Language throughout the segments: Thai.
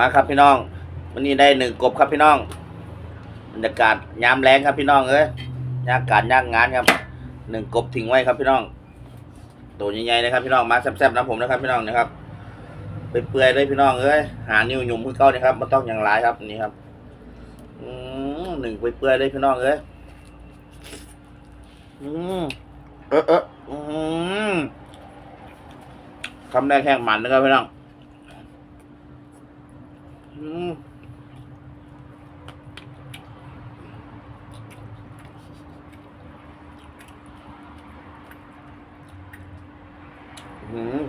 มาครับพี่น้องวันนี้ได้หนึ่งกบครับพี่น้องบรรยากาศยามแรงครับพี่น้องเอ้ยยากการยากงานครับหนึ่งกบทิ้งไว้ครับพี่น้องตัวใหญ่ๆนะครับพี่น้องมาแซ่บๆนะผมนะครับพี่น้องนะครับไปเปื่อยๆเลยพี่น้องเอ้ยหานิ้วหยุ่มเพื่อเก้านี่ครับไม่ต้องอย่างไรครับนี่ครับอหนึ่งไปเปื่อยๆเลยพี่น้องเอ้ยอืมเออเอออืมคำแรกแห้งมันนะครับพี่น้อง อืมอืม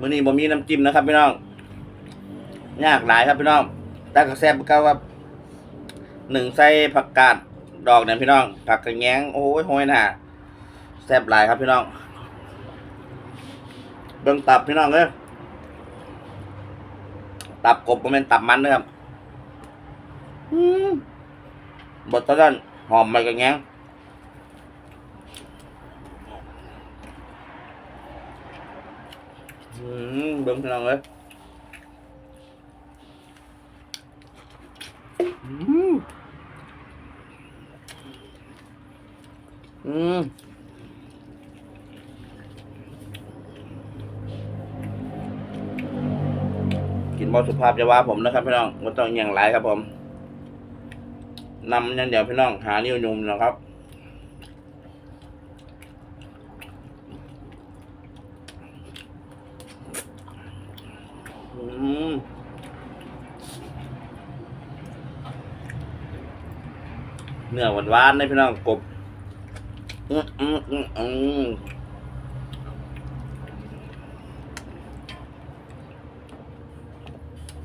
มื้อนี้บ่มีน้ำจิ้มนะครับพี่น้อง ยากหลายครับพี่น้อง แต่ก็แซ่บก็ว่าหนึ่งใส่ผักกาด ดอกเนี่ยพี่น้อง ผักกระแงงโอ้ยโหยหน่าแซ่บหลายครับพี่น้องเบิ่งตับพี่น้องเอ้ยตับกบบ่แม่นตับมันนะครับอืมบดตอนนั้นหอมใบกระแงงอืมเบิ่งพี่น้องเอ้ยอืมอื มกินบอสุภาพจะว่าผมนะครับพี่น้องไม่ต้องอย่างไรครับผมนำอย่งเดี๋ยวพี่น้องหานิ้วยุ่มนะครับอืมเนื้อหวานๆนะพี่น้องกบ อืมอืมอืมอืม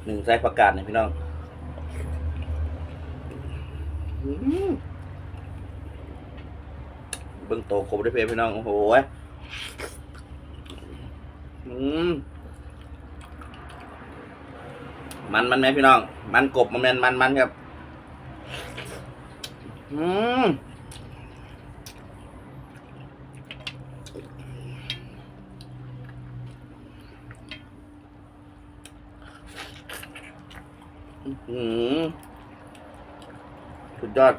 หนึ่งใส่ประกาศเนี่ยพี่น้องอืมเบิ่งโตครบได้เพลพี่น้อง โอ้โหยอืมมันมันไหมพี่น้อง มันกบมันแมนมันมันครับ อืม อืมสุดยอด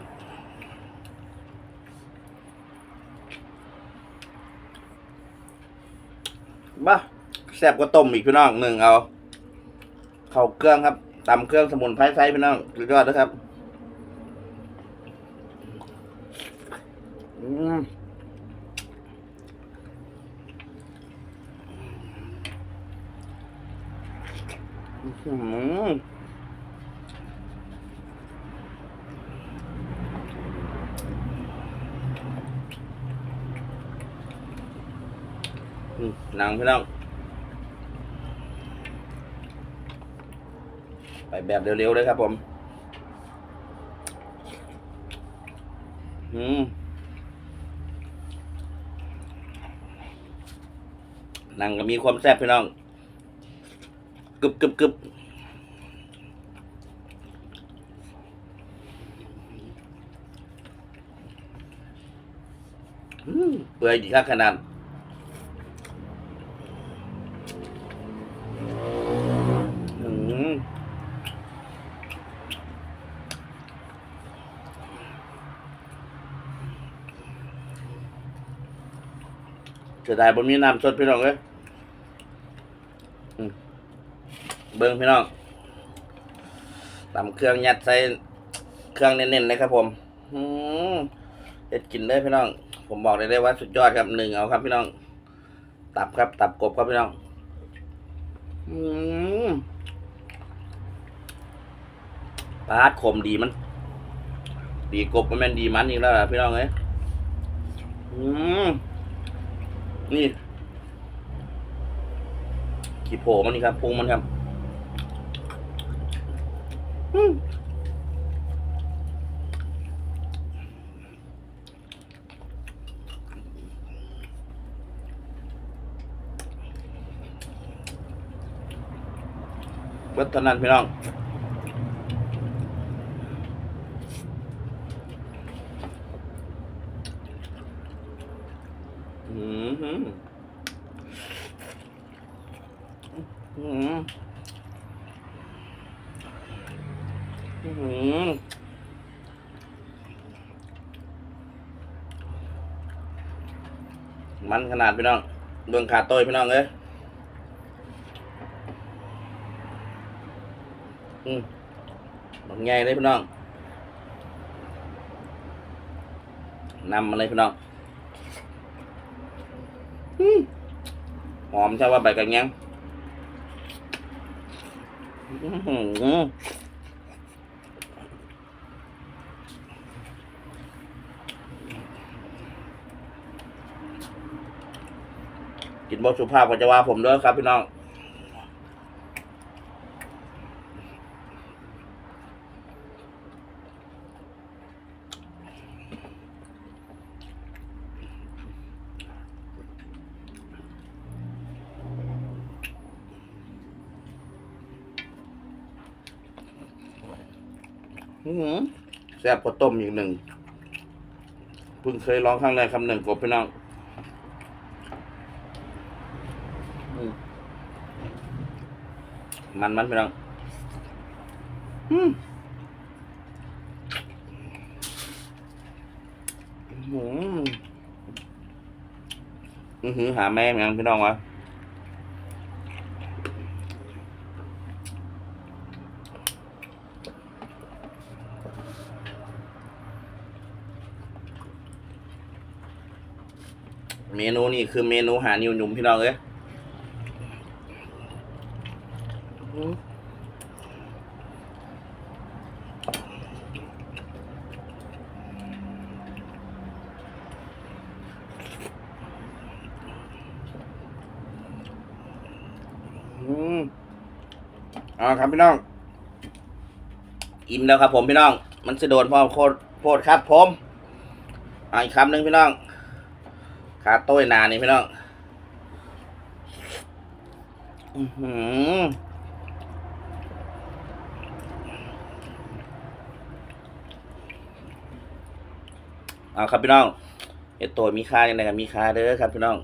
บ้าแซ่บกว่าต้มอีกพี่น้องหนึ่งเอาเข้าเครื่องครับตำเครื่องสมุนไพรไซพี่น้องสุดยอดนะครับอืมอืม หนังพี่น้องไปแบบเร็วๆเลยครับผม อืมหนังก็มีความแซ่บพี่น้องกึบกึบกึบเปื่อยดีครับขนาด อืม จะได้บนมีน้ำสดพี่น้องเลยเบิ้งพี่น้องตำเครื่องยัดใส่เครื่องเน้นๆเลยครับผมอืมเด็ดกินเลยพี่น้อง ผมบอกได้เลยว่าสุดยอดครับหนึ่งเอาครับพี่น้อง ตับครับ ตับกบครับพี่น้องอืมปลาดขมดีมัน ดีกบมันแม่นดีมันอีกแล้วล่ะพี่น้องเอ้ยอืม นี่ขี้โผมันนี่ครับพุงมันครับอืมเบิดเท่านั้นพี่น้อง อ หือหือหือมันขนาดพี่น้อง เบื้องขาดต้ยพี่น้องเอ้ยอืมบักใหญ่เลยพี่น้องนำมาเลยพี่น้อง หอมใช่ว่าใบกระเงี้ยงอื้อหือกินบสุภาพก็จะว่าผมด้วยครับพี่น้อง แซ่บกว่าต้มอีกหนึ่งเพิ่งเคยลองครั้งแรกคำหนึ่งกบพี่น้องอืมมันมันพี่น้องอืมอื้อหืออื้อหือหาแม่ยังพี่น้องวะ เมนูนี่คือเมนูหานิ้วหนุ่มพี่น้องเอ้ยอืมอืมเอาครับพี่น้อง อิ่มแล้วครับผมพี่น้อง มันจะโดนพ่อโคตรโพดครับผมเอาอีกคำหนึ่งพี่น้อง ขาโต้ยนานี่พี่น้องอือหือเอาครับพี่น้องเห็ดตัวมีค่าอย่างไรกับมีค่าเด้อครับพี่น้อง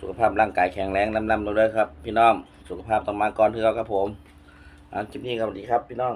สุขภาพร่างกายแข็งแรงลำๆเราด้อครับ พี่น้อง สุขภาพต้องมาก่อนเถอครับผมอ่าคลิปนี้ครับสวัสดีครับพี่น้อง